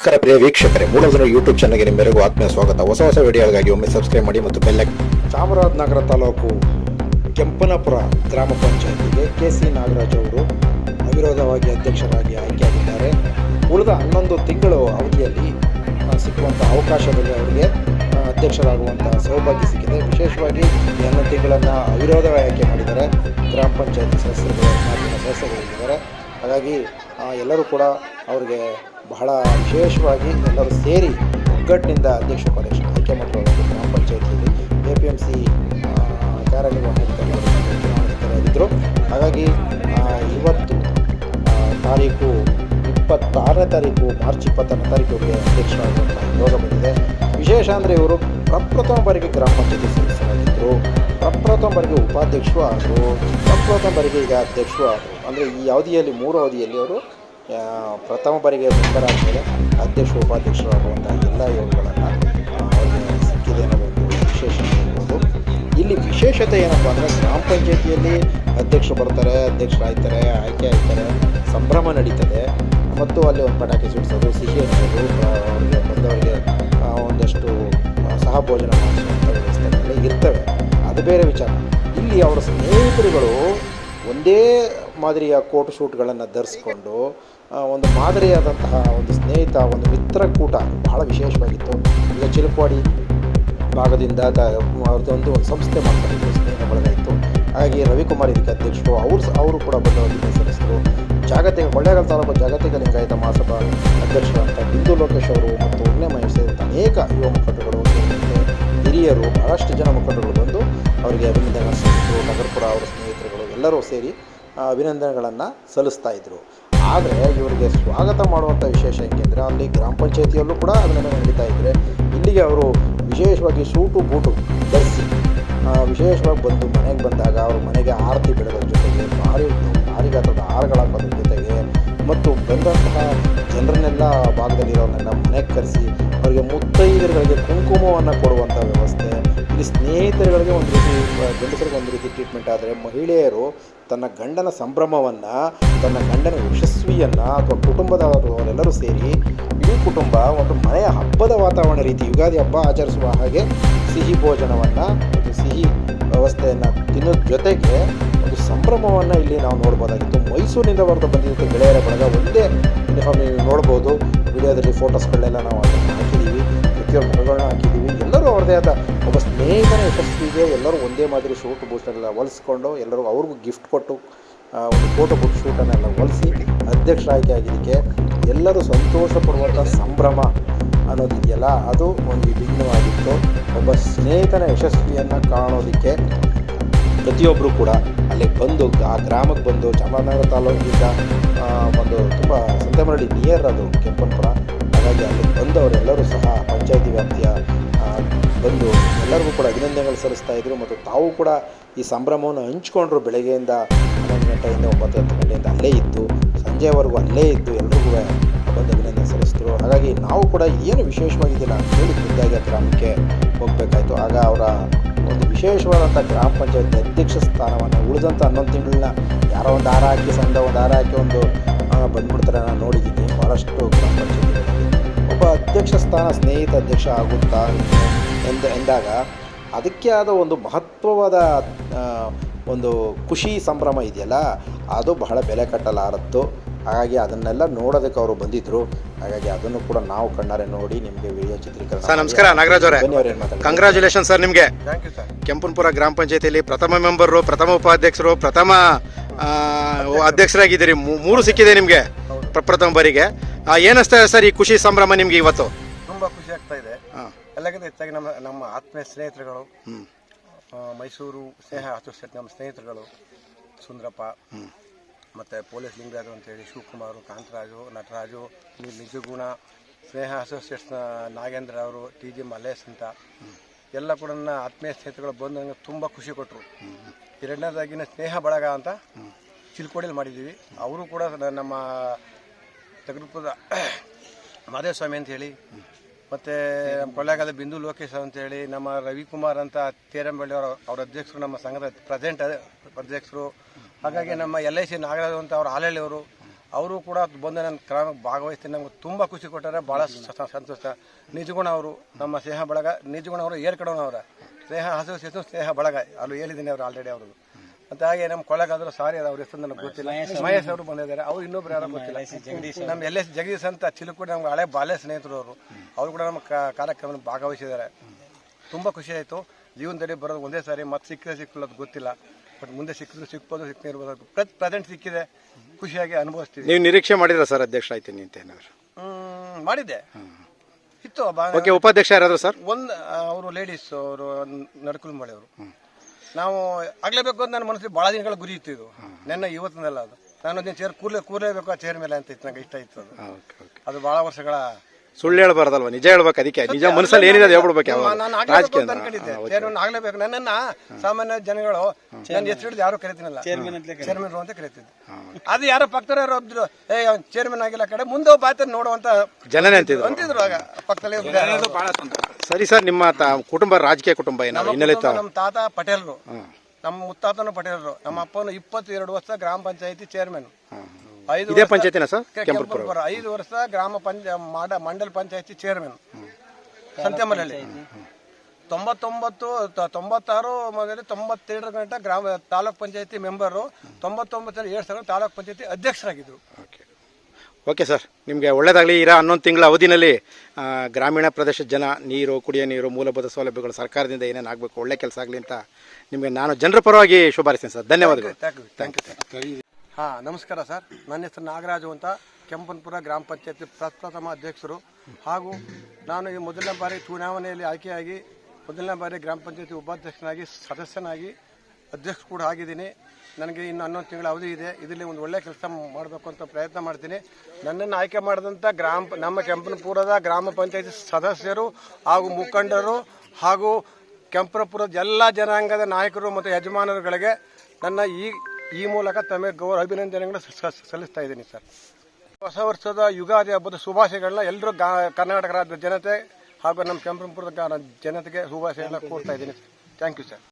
ನಮಸ್ಕಾರ ಪ್ರಿಯ ವೀಕ್ಷಕರೇ ಮೂಲಧನ ಯೂಟ್ಯೂಬ್ ಚಾನಲ್ಗೆ ನಿಮ್ಮೆಲ್ಲರಿಗೂ ಆತ್ಮೀಯ ಸ್ವಾಗತ. ಹೊಸ ಹೊಸ ವಿಡಿಯೋಗಳಿಗಾಗಿ ಒಮ್ಮೆ ಸಬ್ಸ್ಕ್ರೈಬ್ ಮಾಡಿ ಮತ್ತು ಬೆಲ್ಲ ಚಾಮರಾಜನಗರ ತಾಲೂಕು ಕೆಂಪನಪುರ ಗ್ರಾಮ ಪಂಚಾಯತಿಗೆ ಕೆ ಸಿ ನಾಗರಾಜ್ ಅವರು ಅವಿರೋಧವಾಗಿ ಅಧ್ಯಕ್ಷರಾಗಿ ಆಯ್ಕೆಯಾಗಿದ್ದಾರೆ. ಉಳಿದ ಹನ್ನೊಂದು ತಿಂಗಳು ಅವಧಿಯಲ್ಲಿ ಸಿಕ್ಕುವಂಥ ಅವಕಾಶದಲ್ಲಿ ಅವರಿಗೆ ಅಧ್ಯಕ್ಷರಾಗುವಂಥ ಸೌಭಾಗ್ಯ ಸಿಕ್ಕಿದೆ. ವಿಶೇಷವಾಗಿ ಹನ್ನೊಂದು ತಿಂಗಳನ್ನು ಅವಿರೋಧವಾಗಿ ಆಯ್ಕೆ ಮಾಡಿದ್ದಾರೆ. ಗ್ರಾಮ ಪಂಚಾಯತಿ ಸದಸ್ಯರುಗಳು ಸದಸ್ಯರುಗಳಿದ್ದಾರೆ. ಹಾಗಾಗಿ ಎಲ್ಲರೂ ಕೂಡ ಅವರಿಗೆ ಬಹಳ ವಿಶೇಷವಾಗಿ ಎಲ್ಲರೂ ಸೇರಿ ಒಗ್ಗಟ್ಟಿನಿಂದ ಅಧ್ಯಕ್ಷ ಉಪಾಧ್ಯಕ್ಷ ಆಯ್ಕೆ ಮಾಡಿಕೊಳ್ಳೋದು ಗ್ರಾಮ ಪಂಚಾಯತಿಯಲ್ಲಿ ಎ ಪಿ ಎಂ ಸಿ ಕಾರ್ಯನಿರ್ವಹಣಾಧಿಕಾರಿಗಳು ಚುನಾವಣಾಧಿಕಾರಿಯಾಗಿದ್ದರು ಹಾಗಾಗಿ ಇವತ್ತು ತಾರೀಕು ಇಪ್ಪತ್ತಾರನೇ ತಾರೀಕು, ಮಾರ್ಚ್ ಇಪ್ಪತ್ತಾರನೇ ತಾರೀಕು ಇವರಿಗೆ ಅಧ್ಯಕ್ಷರಾಗುವಂಥ ಯೋಗ ಬಂದಿದೆ. ವಿಶೇಷ ಅಂದರೆ ಇವರು ಪ್ರಪ್ರಥಮ ಬಾರಿಗೆ ಗ್ರಾಮ ಪಂಚಾಯತಿ ಸದಸ್ಯರಾಗಿದ್ದರು ಪ್ರಪ್ರಥಮ ಬಾರಿಗೆ ಉಪಾಧ್ಯಕ್ಷರು ಆದರು. ಪ್ರಪ್ರಥಮ ಬಾರಿಗೆ ಈಗ ಅಧ್ಯಕ್ಷರು ಆದರು. ಅಂದರೆ ಈ ಅವಧಿಯಲ್ಲಿ, ಮೂರು ಅವಧಿಯಲ್ಲಿ ಅವರು ಪ್ರಥಮ ಬಾರಿಗೆ ಮೆಂಬರ್ ಅಧ್ಯಕ್ಷ ಉಪಾಧ್ಯಕ್ಷರು ಆಗುವಂಥ ಎಲ್ಲ ಯೋಗಗಳನ್ನು ಅವರಿಗೆ ಸಿಕ್ಕಿದೆ ಅನ್ನೋದು ವಿಶೇಷ ಹೇಳ್ಬೋದು. ಇಲ್ಲಿ ವಿಶೇಷತೆ ಏನಪ್ಪ ಅಂದರೆ ಗ್ರಾಮ ಪಂಚಾಯತಿಯಲ್ಲಿ ಅಧ್ಯಕ್ಷರು ಬರ್ತಾರೆ ಅಧ್ಯಕ್ಷರಾಗ್ತಾರೆ ಆಯ್ಕೆ ಆಗ್ತಾರೆ ಸಂಭ್ರಮ ನಡೀತದೆ. ಮತ್ತು ಅಲ್ಲಿ ಒಂದು ಪಟಾಕಿ ಸುಡಿಸೋದು, ಸಿಹಿ ಹಚ್ಚೋದು ಅವರಿಗೆ ಬಂದವರಿಗೆ ಒಂದಷ್ಟು ಸಹ ವ್ಯವಸ್ಥೆಗಳು ಇರ್ತವೆ. ಅದು ಬೇರೆ ವಿಚಾರ. ಇಲ್ಲಿ ಅವರ ಸ್ನೇಹಿತರುಗಳು ಒಂದೇ ಮಾದರಿಯ ಕೋಟ್ ಶೂಟ್ಗಳನ್ನು ಧರಿಸ್ಕೊಂಡು ಒಂದು ಮಾದರಿಯಾದಂತಹ ಒಂದು ಸ್ನೇಹಿತ, ಒಂದು ಮಿತ್ರಕೂಟ ಬಹಳ ವಿಶೇಷವಾಗಿತ್ತು. ಈಗ ಚಿಲುಪಾಡಿ ಭಾಗದಿಂದ ಅವ್ರದ್ದೊಂದು ಒಂದು ಸಂಸ್ಥೆ ಮಾಡ್ತಾರೆ ಸ್ನೇಹ ಬಳಗ ಹಾಗೆ ರವಿಕುಮಾರ್ ಇದಕ್ಕೆ ಅಧ್ಯಕ್ಷರು, ಅವರು ಅವರು ಕೂಡ ಬಂದವರಿಗೆ ಸದಸ್ಯರು ಜಾಗತಿಕ ಕೊಳ್ಳೇಗಾಲ ತಾಲೂಕು ಜಾಗತಿಕ ಲಿಂಗಾಯತ ಮಹಾಸಭಾ ಅಧ್ಯಕ್ಷರಂತ ಬಿಂದು ಲೋಕೇಶ್ ಅವರು ಮತ್ತು ಉಗ್ನೆ ಮಹೇಶ್ ಸೇರಿದಂಥ ಅನೇಕ ಯುವ ಮುಖಂಡಗಳು ಸೇರಿದಂತೆ ಹಿರಿಯರು, ಬಹಳಷ್ಟು ಜನ ಮುಖಂಡರು ಬಂದು ಅವರಿಗೆ ಅಭಿನಂದನೆ ಸಲ್ಲಿಸಿದರು. ನಗರಪುರ ಅವರ ಸ್ನೇಹಿತರುಗಳು ಎಲ್ಲರೂ ಸೇರಿ ಅಭಿನಂದನೆಗಳನ್ನು ಸಲ್ಲಿಸ್ತಾ ಇದ್ದರು ಆದರೆ ಇವರಿಗೆ ಸ್ವಾಗತ ಮಾಡುವಂಥ ವಿಶೇಷ ಏಕೆಂದರೆ ಅಲ್ಲಿ ಗ್ರಾಮ ಪಂಚಾಯತಿಯಲ್ಲೂ ಕೂಡ ಅದನ್ನು ನಡೀತಾ ಇದ್ದರೆ ಇಲ್ಲಿಗೆ ಅವರು ವಿಶೇಷವಾಗಿ ಸೂಟು ಬೂಟು ಧರಿಸಿ ವಿಶೇಷವಾಗಿ ಬಂದು ಮನೆಗೆ ಬಂದಾಗ ಅವ್ರ ಮನೆಗೆ ಆರತಿ ಬೆಳೆದ ಜೊತೆಗೆ ಭಾರಿ ಭಾರಿ ಗಾತ್ರದ ಹಾರಗಳ ಜೊತೆಗೆ ಮತ್ತು ಬಂದಂತಹ ಜನರನ್ನೆಲ್ಲ ಭಾಗದಲ್ಲಿರೋರನ್ನೆಲ್ಲ ಮನೆಗೆ ಕರೆಸಿ, ಅವರಿಗೆ ಮುತ್ತೈದರುಗಳಿಗೆ ಕುಂಕುಮವನ್ನು ಕೊಡುವಂಥ ವ್ಯವಸ್ಥೆ ಇಲ್ಲಿ ಸ್ನೇಹಿತರುಗಳಿಗೆ ಒಂದು ರೀತಿ ಗಂಡಸರಿಗೆ ಒಂದು ರೀತಿ ಟ್ರೀಟ್ಮೆಂಟ್ ಆದರೆ ಮಹಿಳೆಯರು ತನ್ನ ಗಂಡನ ಸಂಭ್ರಮವನ್ನು, ತನ್ನ ಗಂಡನ ಯಶಸ್ವಿಯನ್ನು ಅಥವಾ ಕುಟುಂಬದವರು ಅವರೆಲ್ಲರೂ ಸೇರಿ ಇಡೀ ಕುಟುಂಬ ಒಂದು ಮನೆಯ ಹಬ್ಬದ ವಾತಾವರಣ ರೀತಿ, ಯುಗಾದಿ ಹಬ್ಬ ಆಚರಿಸುವ ಹಾಗೆ ಸಿಹಿ ಭೋಜನವನ್ನು, ಒಂದು ಸಿಹಿ ವ್ಯವಸ್ಥೆಯನ್ನು ತಿನ್ನೋದ್ರ ಜೊತೆಗೆ ಒಂದು ಸಂಭ್ರಮವನ್ನು ಇಲ್ಲಿ ನಾವು ನೋಡ್ಬೋದಾಗಿತ್ತು. ಮೈಸೂರಿನಿಂದ ಹೊರತು ಬಂದಿದ್ದು ಗೆಳೆಯರ ಬಳಗ ಒಂದೇ ಯೂನಿಫಾರ್ಮ್ ನೋಡ್ಬೋದು. ವಿಡಿಯೋದಲ್ಲಿ ಫೋಟೋಸ್ಗಳನ್ನೆಲ್ಲ ನಾವು ಹಾಕಿದ್ದೀವಿ ಪ್ರತಿಯೊಂದು ಮಗಳನ್ನ ಹಾಕಿದ್ದೀವಿ ಎಲ್ಲರೂ ಅವ್ರದ್ದೇ ಆದ ಒಬ್ಬ ಸ್ನೇಹಿತನ ಯಶಸ್ವಿಗೆ ಎಲ್ಲರೂ ಒಂದೇ ಮಾದರಿ ಶೂಟ್ ಬೂಸ್ಟನ್ನೆಲ್ಲ ಹೊಲಿಸ್ಕೊಂಡು ಎಲ್ಲರಿಗೂ ಅವ್ರಿಗೂ ಗಿಫ್ಟ್ ಕೊಟ್ಟು ಒಂದು ಫೋಟೋ ಬುಕ್ ಶೂಟನ್ನೆಲ್ಲ ಹೊಲಿಸಿ ಅಧ್ಯಕ್ಷ ಆಯ್ಕೆ ಆಗಿದ್ದಕ್ಕೆ ಎಲ್ಲರೂ ಸಂತೋಷ ಪಡುವಂಥ ಸಂಭ್ರಮ ಅನ್ನೋದಿದೆಯಲ್ಲ ಅದು ಒಂದು ವಿಭಿನ್ನವಾಗಿತ್ತು. ಒಬ್ಬ ಸ್ನೇಹಿತನ ಯಶಸ್ವಿಯನ್ನು ಕಾಣೋದಕ್ಕೆ ಪ್ರತಿಯೊಬ್ಬರು ಕೂಡ ಅಲ್ಲಿಗೆ ಬಂದು, ಆ ಗ್ರಾಮಕ್ಕೆ ಬಂದು, ಚಾಮರಾಜನಗರ ತಾಲೂಕಿಂದ ಒಂದು ತುಂಬ ಸಂತೆಮರಳಿ ನಿಯರ್ ಅದು ಕೆಂಪನಪುರ, ಹಾಗಾಗಿ ಅಲ್ಲಿಗೆ ಬಂದವರೆಲ್ಲರೂ ಸಹ ಪಂಚಾಯಿತಿ ವ್ಯಾಪ್ತಿಯ ಬಂದು ಎಲ್ಲರಿಗೂ ಕೂಡ ಅಭಿನಂದನೆಗಳು ಸಲ್ಲಿಸ್ತಾ ಇದ್ರು ಮತ್ತು ತಾವು ಕೂಡ ಈ ಸಂಭ್ರಮವನ್ನು ಹಂಚ್ಕೊಂಡ್ರು ಬೆಳಗ್ಗೆಯಿಂದ ಹನ್ನೊಂದು ಗಂಟೆಯಿಂದ ಒಂಬತ್ತು ಹತ್ತು ಗಂಟೆಯಿಂದ ಅಲ್ಲೇ ಇದ್ದು, ಸಂಜೆವರೆಗೂ ಅಲ್ಲೇ ಇದ್ದು ಎಲ್ಲರಿಗೂ ಬಂದು ಅಭಿನಂದನೆ ಸಲ್ಲಿಸಿದ್ರು. ಹಾಗಾಗಿ ನಾವು ಕೂಡ ಏನು ವಿಶೇಷವಾಗಿದ್ದಿಲ್ಲ ಅಂತೇಳಿ ಖುದ್ದಾಗಿ ಆ ಗ್ರಾಮಕ್ಕೆ ಹೋಗಬೇಕಾಯ್ತು. ಆಗ ಅವರ ಒಂದು ವಿಶೇಷವಾದಂಥ ಗ್ರಾಮ ಪಂಚಾಯತ್ ಅಧ್ಯಕ್ಷ ಸ್ಥಾನವನ್ನು ಉಳಿದಂಥ ಹನ್ನೊಂದು ತಿಂಗಳನ್ನ ಯಾರೋ ಒಂದು ಹಾರ ಹಾಕಿ ಸಣ್ಣ ಒಂದು ಹಾರ ಹಾಕಿ ಒಂದು ಬಂದ್ಬಿಡ್ತಾರೆ ನಾನು ನೋಡಿದ್ದೀನಿ ಭಾಳಷ್ಟು ಗ್ರಾಮ ಒಬ್ಬ ಅಧ್ಯಕ್ಷ ಸ್ಥಾನ ಸ್ನೇಹಿತ ಅಧ್ಯಕ್ಷ ಆಗುತ್ತಾ ಎಂದ ಎಂದಾಗ ಅದಕ್ಕೆ ಆದ ಒಂದು ಮಹತ್ವವಾದ ಒಂದು ಖುಷಿ ಸಂಭ್ರಮ ಇದೆಯಲ್ಲ ಅದು ಬಹಳ ಬೆಲೆ ಕಟ್ಟಲಾರತ್ತು. ಹಾಗಾಗಿ ಅದನ್ನೆಲ್ಲ ನೋಡೋದಕ್ಕೆ ಅವರು ಬಂದಿದ್ರು. ಹಾಗಾಗಿ ಅದನ್ನು ಕೂಡ ನಾವು ಕಣ್ಣಾರೆ ನೋಡಿ ನಿಮಗೆ ವಿಡಿಯೋ ಚಿತ್ರೀಕರಣ ಸರ್ ನಮಸ್ಕಾರ ನಾಗರಾಜ್ ಅವರೇ. ಕಂಗ್ರಾಚುಲೇಷನ್ ಸರ್ ನಿಮಗೆ. ಥ್ಯಾಂಕ್ ಯು ಸರ್ ಕೆಂಪನಪುರ ಗ್ರಾಮ ಪಂಚಾಯತಿಯಲ್ಲಿ ಪ್ರಥಮ ಮೆಂಬರು ಪ್ರಥಮ ಉಪಾಧ್ಯಕ್ಷರು ಪ್ರಥಮ ಅಧ್ಯಕ್ಷರಾಗಿದ್ದೀರಿ. ಮೂ- ಮೂರು ಸಿಕ್ಕಿದೆ ನಿಮಗೆ ಪ್ರಪ್ರಥಮ ಬಾರಿಗೆ. ಏನಿಸ್ತಾ ಇದೆ ಸರ್ ಈ ಖುಷಿ ಸಂಭ್ರಮ ನಿಮಗೆ ಇವತ್ತು? ತುಂಬ ಖುಷಿ ಆಗ್ತಾ ಇದೆ. ಎಲ್ಲಕ್ಕಿಂತ ಹೆಚ್ಚಾಗಿ ನಮ್ಮ ನಮ್ಮ ಆತ್ಮೀಯ ಸ್ನೇಹಿತರುಗಳು ಆ, ಮೈಸೂರು ಸ್ನೇಹ ಅಸೋಸಿಯೇಟ್ ನಮ್ಮ ಸ್ನೇಹಿತರುಗಳು ಸುಂದರಪ್ಪ ಮತ್ತು ಪೊಲೀಸ್ ಅಂತ ಹೇಳಿ ಶಿವಕುಮಾರ್ ಕಾಂತರಾಜು ನಟರಾಜು ನಿ- ನಿಜಗುಣ ಸ್ನೇಹ ಅಸೋಸಿಯೇಟ್ಸ್ನ ನಾಗೇಂದ್ರ ಅವರು ಟಿ ಜಿ ಮಲ್ಲೇಶ್ ಅಂತ. ಎಲ್ಲ ಕೂಡ ನನ್ನ ಆತ್ಮೀಯ ಸ್ನೇಹಿತರುಗಳು ಬಂದು ನನಗೆ ತುಂಬ ಖುಷಿ ಕೊಟ್ಟರು. ಎರಡನೇದಾಗಿನ ಸ್ನೇಹ ಬಳಗ ಅಂತ ಚಿಲ್ಕೋಡಿಯಲ್ಲಿ ಮಾಡಿದ್ದೀವಿ. ಅವರು ಕೂಡ ನ- ನಮ್ಮ ತೆಗೆದುಪುರದ ಮಾದೇವ ಸ್ವಾಮಿ ಅಂತ ಹೇಳಿ, ಮತ್ತು ನಮ್ಮ ಬಿಂದು ಲೋಕೇಶ್ ಅಂತೇಳಿ ನಮ್ಮ ರವಿಕುಮಾರ್ ಅಂತ ತೇರಂಬಳ್ಳಿ ಅವರ ಅವ್ರ ಅಧ್ಯಕ್ಷರು, ನಮ್ಮ ಸಂಘದ ಪ್ರೆಸೆಂಟ್ ಅಧ್ಯಕ್ಷರು. ಹಾಗಾಗಿ ನಮ್ಮ ಎಲ್ ಐ ಸಿ ನಾಗರಾಜ್ ಅಂತ ಅವ್ರ ಹಾಲಳ್ಳಿ ಅವರು ಕೂಡ ಬಂದು ನನ್ನ ಕ್ರಮ ಭಾಗವಹಿಸ್ತೀನಿ. ನಮ್ಗೆ ತುಂಬ ಖುಷಿ ಕೊಟ್ಟಾರೆ ಭಾಳ ಸಂತೋಷ. ನಿಜಗುಣ ಅವರು, ನಮ್ಮ ಸ್ನೇಹ ಬಳಗ, ನಿಜಗುಣ ಅವರು ಏರ್ಕಡೋನವರ ಸ್ನೇಹ, ಹಸು ಸೇತು ಸ್ನೇಹ ಬಳಗ, ಅಲ್ಲಿ ಹೇಳಿದ್ದೀನಿ ಅವರು ಆಲ್ರೆಡಿ ಅವರು ಮತ್ತೆ ಹಾಗೆ ನಮ್ಮ ಕೊಳಗಾದ್ರು ಸಾರಿ ಅವ್ರ ಹೆಸರು ನನಗೆ ಗೊತ್ತಿಲ್ಲ. ಮಹೇಶ್ ಅವರು. ಬಂದಿದ್ದಾರೆ. ಅವ್ರು ಇನ್ನೊಬ್ರು ಯಾರು ಗೊತ್ತಿಲ್ಲ. ನಮ್ಮ ಎಲ್ ಎಸ್ ಜಗದೀಶ್ ಅಂತ ಚಿಲುಕೂಡಿ ನಮ್ಗೆ ಹಳೆ ಬಾಲ್ಯ ಸ್ನೇಹಿತರು ಅವರು. ಅವರು ಕೂಡ ನಮ್ಮ ಕಾರ್ಯಕ್ರಮ ಕಾರ್ಯಕ್ರಮದಲ್ಲಿ ಭಾಗವಹಿಸಿದ್ದಾರೆ. ತುಂಬ ಖುಷಿ ಆಯಿತು. ಜೀವನದಲ್ಲಿ ಬರೋದು ಒಂದೇ ಸಾರಿ. ಮತ್ತೆ ಸಿಕ್ಕಿದ್ರೆ ಸಿಕ್ಕಿಲ್ಲ ಅದು ಗೊತ್ತಿಲ್ಲ. ಬಟ್ ಮುಂದೆ ಸಿಕ್ಕಿದ್ರು ಸಿಕ್ಬೋದು ಸಿಕ್ಕದೇ ಇರ್ಬೋದು. ಪ್ರೆಸೆಂಟ್ ಸಿಕ್ಕಿದೆ. ಖುಷಿಯಾಗಿ ಅನುಭವಿಸ್ತೀವಿ. ನೀವು ನಿರೀಕ್ಷೆ ಮಾಡಿದ್ರ ಸರ್ ಅಧ್ಯಕ್ಷ ಆಯ್ತೀನಿ ಅಂತ ಏನಾದ್ರು? ಹ್ಮ್, ಮಾಡಿದ್ದೆ. ಇತ್ತು ಬಾ- ಓಕೆ ಉಪಾಧ್ಯಕ್ಷ ಯಾರಾದ್ರು ಸರ್? ಒಂದು ಅವರು ಲೇಡೀಸ್ ಅವರು ನಡ್ಕುಲ್ ಮಾಡಿ ಅವರು ನಾವು ಆಗ್ಲೇಬೇಕು ಅಂತ ನನ್ನ ಮನಸ್ಸಿಗೆ ಭಾಳ ದಿನಗಳ ಗುರಿ ಇತ್ತು ಇದು. ನೆನ್ನ ಇವತ್ತಿನಲ್ಲ ಅದು. ನಾನು ಅದನ್ನ ಚೇರ್ ಕೂರ್ಲೇ ಕೂರ್ಲೇಬೇಕು ಆ ಚೇರ್ ಮೇಲೆ ಅಂತ ಇತ್ತು. ನಂಗೆ ಇಷ್ಟ ಇತ್ತು ಅದು. ಅದು ಭಾಳ ವರ್ಷಗಳ ಸುಳ್ಳು ಹೇಳ್ಬಾರ್ದಲ್ವಾ? ನಿಜ ಹೇಳ್ಬೇಕು ಅದಕ್ಕೆ. ನಿಜ ಮನಸ್ಸಲ್ಲಿ ಏನಿದೆ ಅದು ಹೇಳ್ಬಿಡ್ಬೇಕು ನಾನು ಆಗ್ಲೇಬೇಕು ಅಂತ ಅನ್ಕೊಂಡಿದ್ದೆ. ಚೇರ್ಮನ್ ಆಗ್ಲೇಬೇಕು. ನನ್ನನ್ನ ಸಾಮಾನ್ಯ ಜನಗಳು ನನ್ನ ಹೆಸರು ಹಿಡಿದು ಯಾರು ಕರಿತೀನಲ್ಲ ಚೇರ್ಮನ್ ಅಂತ ಕರಿತಿದ್ದೆ. ಅದು ಯಾರೋ ಪಕ್ತರ ಯಾರೋ ಒಬ್ರು ಏ ಚೇರ್ಮನ್ ಆಗಿಲ್ಲ ಕಡೆ ಮುಂದೆ ಬಾತ ನೋಡುವಂತ ಜನನೇ ಅಂತಿದ್ರು. ಅಂತಿದ್ರು ಆಗ. ಪಕ್ಕದಲ್ಲಿ ಒಬ್ರು ಸರಿ ಸರ್ ನಿಮ್ಮ ತ- ಕುಟುಂಬ ರಾಜಕೀಯ ಕುಟುಂಬ ಏನಾದ್ರು ಹಿನ್ನೆಲೆ ತ- ನಮ್ಮ ತಾತ ಪಟೇಲ್ರು. ನಮ್ಮ ಮುತ್ತಾತನು ಪಟೇಲ್ರು. ನಮ್ಮ ಅಪ್ಪನು ಇಪ್ಪತ್ತೆರಡು ವರ್ಷ ಗ್ರಾಮ ಪಂಚಾಯತಿ ಚೇರ್ಮನ್ ಇದೇ ಪಂಚಾಯತಿನಾ ಸರ್? ಕೆಂಪು ಕೆಂಪುರಪುರ. ಐದು ವರ್ಷ ಗ್ರಾಮ ಪಂಚಾಯ ಮಾಡ ಮಂಡಲ್ ಪಂಚಾಯತಿ ಚೇರ್ಮನ್ ಸಂತೆಮಲೆಯಲ್ಲಿ ತೊಂಬತ್ತೊಂಬತ್ತು ತ- ತೊಂಬತ್ತಾರು ಮೊದಲು ತೊಂಬತ್ತೆರಡರ ಗಂಟ ಗ್ರಾಮ ತಾಲೂಕ್ ಪಂಚಾಯತಿ ಮೆಂಬರು ತೊಂಬತ್ತೊಂಬತ್ತರ ಏಳು ಸಾವಿರ ತಾಲೂಕ್ ಪಂಚಾಯತಿ ಅಧ್ಯಕ್ಷರಾಗಿದ್ದರು ಓಕೆ. ಓಕೆ ಸರ್ ನಿಮಗೆ ಒಳ್ಳೆಯದಾಗಲಿ ಇರೋ ಹನ್ನೊಂದು ತಿಂಗಳ ಅವಧಿನಲ್ಲಿ ಆ, ಗ್ರಾಮೀಣ ಪ್ರದೇಶದ ಜನ ನೀರು ಕುಡಿಯೋ ನೀರು ಮೂಲಭೂತ ಸೌಲಭ್ಯಗಳು ಸರ್ಕಾರದಿಂದ ಏನೇನು ಆಗಬೇಕು ಒಳ್ಳೆ ಕೆಲಸ ಆಗಲಿ ಅಂತ ನಿಮಗೆ ನಾನು ಜನರ ಪರವಾಗಿ ಶುಭಾರಿಸ್ತೀನಿ ಸರ್. ಧನ್ಯವಾದಗಳು. Thank you. Thank you. ಹಾಂ, ನಮಸ್ಕಾರ ಸರ್. ನನ್ನ ಹೆಸರು ನಾಗರಾಜು ಅಂತ ಕೆಂಪನಪುರ ಗ್ರಾಮ ಪಂಚಾಯತಿ ಪ್ರಪ್ರಥಮ ಅಧ್ಯಕ್ಷರು. ಹಾಗೂ ನಾನು ಈ ಮೊದಲನೇ ಬಾರಿ ಚುನಾವಣೆಯಲ್ಲಿ ಆಯ್ಕೆಯಾಗಿ ಮೊದಲನೇ ಬಾರಿ ಗ್ರಾಮ ಪಂಚಾಯತಿ ಉಪಾಧ್ಯಕ್ಷನಾಗಿ, ಸದಸ್ಯನಾಗಿ ಅಧ್ಯಕ್ಷ ಕೂಡ ಆಗಿದ್ದೀನಿ. ನನಗೆ ಇನ್ನು ಹನ್ನೊಂದು ತಿಂಗಳ ಅವಧಿ ಇದೆ. ಇದರಲ್ಲಿ ಒಂದು ಒಳ್ಳೆ ಕೆಲಸ ಮಾಡಬೇಕು ಅಂತ ಪ್ರಯತ್ನ ಮಾಡ್ತೀನಿ. ನನ್ನನ್ನು ಆಯ್ಕೆ ಮಾಡಿದಂಥ ಗ್ರಾಮ ನಮ್ಮ ಕೆಂಪನಪುರದ ಗ್ರಾಮ ಪಂಚಾಯತಿ ಸದಸ್ಯರು ಹಾಗೂ ಮುಖಂಡರು ಹಾಗೂ ಕೆಂಪನಪುರದ ಎಲ್ಲ ಜನಾಂಗದ ನಾಯಕರು ಮತ್ತು ಯಜಮಾನರುಗಳಿಗೆ ನನ್ನ ಈ ಈ ಮೂಲಕ ತಮಗೆ ಗೌರವ ಸ- ಸಲ್ಲಿಸ್ತಾ ಇದ್ದೀನಿ ಸರ್. ಹೊಸ ವರ್ಷದ ಯುಗಾದಿ ಹಬ್ಬದ ಶುಭಾಶಯಗಳನ್ನ ಎಲ್ಲರೂ ಗಾ, ಕರ್ನಾಟಕ ರಾಜ್ಯದ ಜನತೆ ಹಾಗೂ ನಮ್ಮ ಕೆಂಪನಪುರದ ಜನತೆಗೆ ಶುಭಾಶಯಗಳನ್ನ ಕೋರ್ತಾ ಇದ್ದೀನಿ. Thank you sir